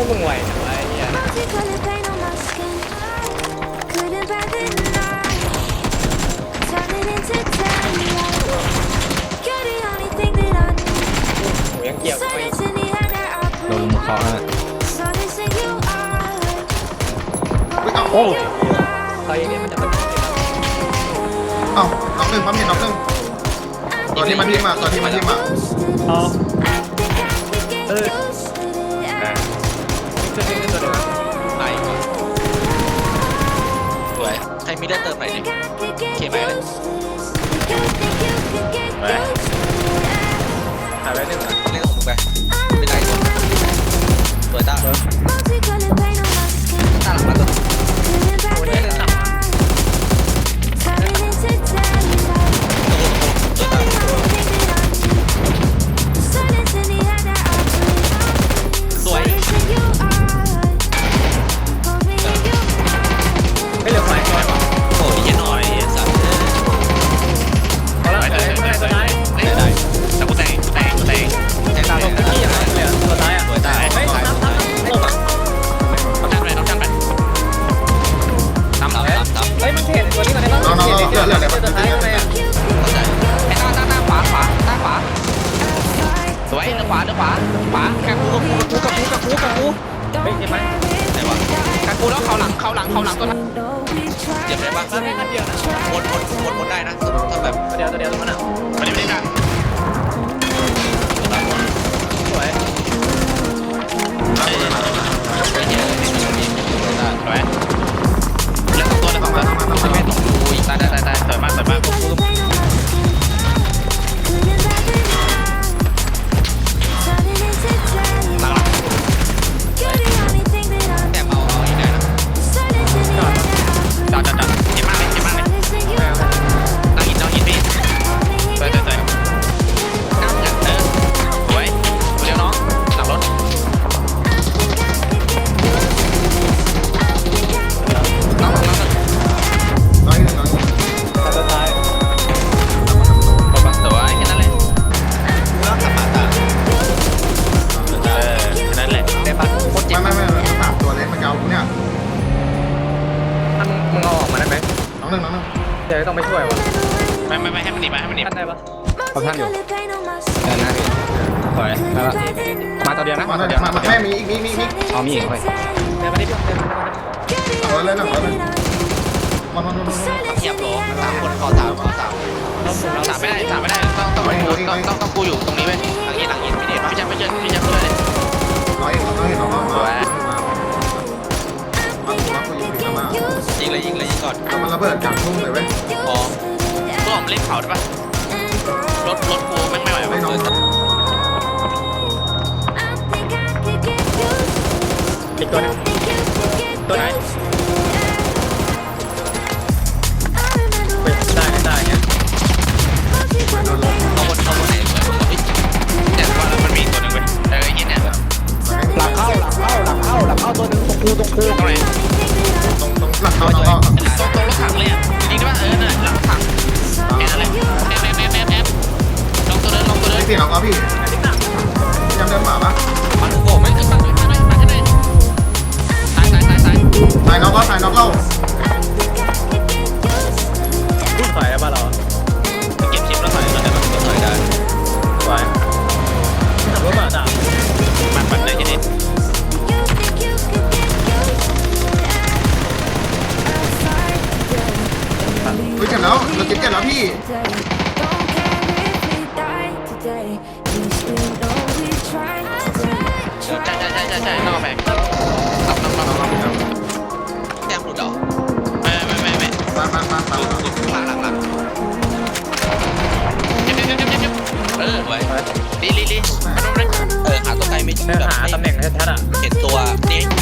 วกมึงไหวนะวะไอ้เหี้ย Multicolored paint on my skin. Couldn't buy the night. Turn it into daylight. You're the only thing that I need. หมูยังเกี่ยวกูไม่ Silence in the air that I โดนลุมเคาะแล้วน่ะ breathe. So they say you are. โอ้ยเอ้าตอนนี้มันจะเป็นเอ้าน้องหนึ่งปั๊มเห็นน้องหนึ่งตัวที่มันทิ่มอะตัวที่มันทิ่มอะอ๋อเออ มีเลือดเติมหน่อยดิเคไหมเลยไปหายไปหนึ่งนะเล่นของมึงไปไม่ได้ตัวสวยตาตาหลังมา ขวาขวากักกูกับกูกับกูกับกูกับกูเฮ้ยเห็นไหมไหนวะกักกูแล้วเขาหลังเขาหลังเขาหลังตัวท้ายเจ็บเลยปะมาแค่คันเดียวนะวนวนวนวนได้นะถ้าแบบ เดี๋ยวต้องไปช่วยวะไม่ไม่ไม่ให้มันหนีไปให้มันหนีท่านได้ปะเขาท่านอยู่เดินหน้าพี่ถอยแล้วละมาตัวเดียวนะมามาหน่ตัอวยเดียวมามามาแม่มีอีกมีมีมีเอามีอีกไปเดี๋ยวมาดิเดี๋ยวมาดิหลังรถเลยหลังรถเลยมามามามาเหยียบโหลสามคนคอสามคอสามสามไม่ได้สามไม่ได้ต้องต้องต้องต้องต้องกูอยู่ตรงนี้เว้ยหลังยินหลังยินพี่เดชพี่แจ๊คพี่แจ๊คพี่แจ๊คเพื่อนเลยน้อยน้อยน้อยน้อยน้อยมามาคุยอยู่มายิงเลยยิงเลยยิงก่อนมามันระเบิดกลางทุ่งเลยเว้ยพ อพวกผมเล่นเผาได้ปะรถรถกูแม่งไม่ไหวไม่ว่ะน้องอีกตัวหนึงตัวไหน สียงน้องก็พี่ยังเดินมาปะมันโง่ไม่ขึ้นมาด้วยมาด้วยมาแค่ไหนตายตายตายตายตายน้องก็ตายน้องเเหรอไม่ไม่ไม่ไม่มามามามาหลุดหลุดหลังหลังหลังเจ็บเจ็บเจ็บเจ็บเจ็บเออไว้ลีลีลีมันต้องเออหาตัวใกลไม่เนื้อหาตำแหน่งชัดๆอะเห็นตัวนี่